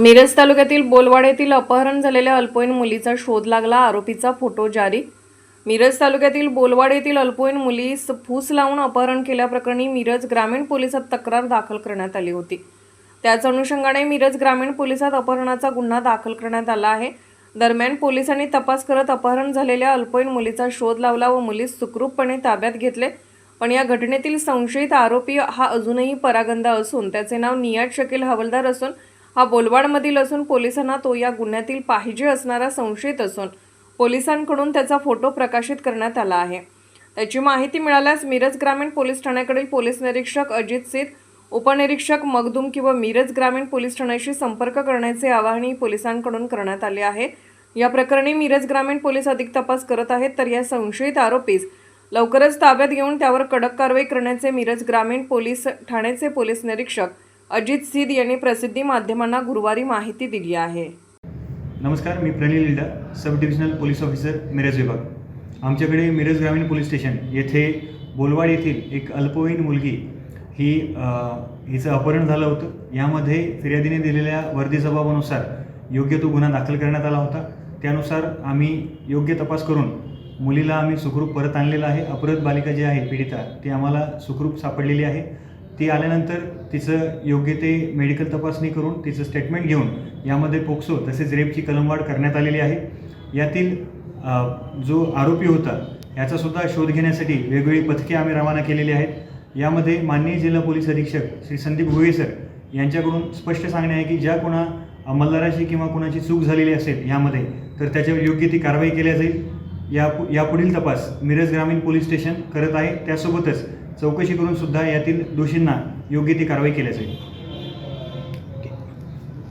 मिरज तालुक्यातील बोलवाड येथील अपहरण झालेल्या अल्पवयीन मुलीचा शोध लागला. आरोपीचा फोटो जारी. मिरज तालुक्यातील बोलवाड येथील अल्पवयीन मुलीस फूस लावून अपहरण केल्याप्रकरणी मिरज ग्रामीण पोलिसात तक्रार दाखल करण्यात आली होती. त्याच अनुषंगाने मिरज ग्रामीण पोलिसात अपहरणाचा गुन्हा दाखल करण्यात आला आहे. दरम्यान पोलिसांनी तपास करत अपहरण झालेल्या अल्पवयीन मुलीचा शोध लावला व मुलीस सुखरूपपणे ताब्यात घेतले. पण या घटनेतील संशयित आरोपी हा अजूनही परागंदा असून त्याचे नाव नियाज शकील हवलदार असून हा बोलवाडमधील असून पोलिसांना तो या गुन्ह्यातील पाहिजे असणारा संशयित असून पोलिसांकडून त्याचा फोटो प्रकाशित करण्यात आला आहे. त्याची माहिती मिळाल्यास मिरज ग्रामीण पोलीस ठाण्याकडील पोलीस निरीक्षक अजित सित उपनिरीक्षक मगदूम किंवा मिरज ग्रामीण पोलीस ठाण्याशी संपर्क करण्याचे आवाहनही पोलिसांकडून करण्यात आले आहे. या प्रकरणी मिरज ग्रामीण पोलीस अधिक तपास करत आहेत तर या संशयित आरोपीस लवकरच ताब्यात घेऊन त्यावर कडक कारवाई करण्याचे मिरज ग्रामीण पोलीस ठाण्याचे पोलीस निरीक्षक अजित सिद यांनी प्रसिद्धी माध्यमांना गुरुवारी माहिती दिली आहे. नमस्कार मी Praneel Lida sub divisional police officer Miraj विभाग. आमच्याकडे मिरज ग्रामीण पोलीस स्टेशन येथे बोलवाड येथील एक अल्पवयीन मुलगी ही हिचं अपहरण झालं होतं. यामध्ये फिर्यादीने दिलेल्या वर्दी जबाबानुसार योग्य तो गुन्हा दाखल करण्यात आला होता. त्यानुसार आम्ही योग्य तपास करून मुलीला आम्ही सुखरूप परत आणलेलं आहे. अपहृत बालिका जी आहे पीडिता ती आम्हाला सुखरूप सापडलेली आहे. ती आल्यानंतर तिचं योग्य ते मेडिकल तपासणी करून तिचं स्टेटमेंट घेऊन यामध्ये पोक्सो तसेच रेपची कलमवाढ करण्यात आलेली आहे. यातील जो आरोपी होता याचासुद्धा शोध घेण्यासाठी वेगवेगळी पथके आम्ही रवाना केलेली आहेत. यामध्ये माननीय जिल्हा पोलीस अधीक्षक श्री संदीप घुगे सर यांच्याकडून स्पष्ट सांगणे आहे की ज्या कोणा अंमलदाराची किंवा कोणाची चूक झालेली असेल यामध्ये तर त्याच्यावर योग्य ती कारवाई केल्या जाईल. या यापुढील तपास मिरज ग्रामीण पोलीस स्टेशन करत आहे. त्यासोबतच चौकशी करून सुद्धा यातील दोषींना योग्य ती कारवाई केल्या जाईल.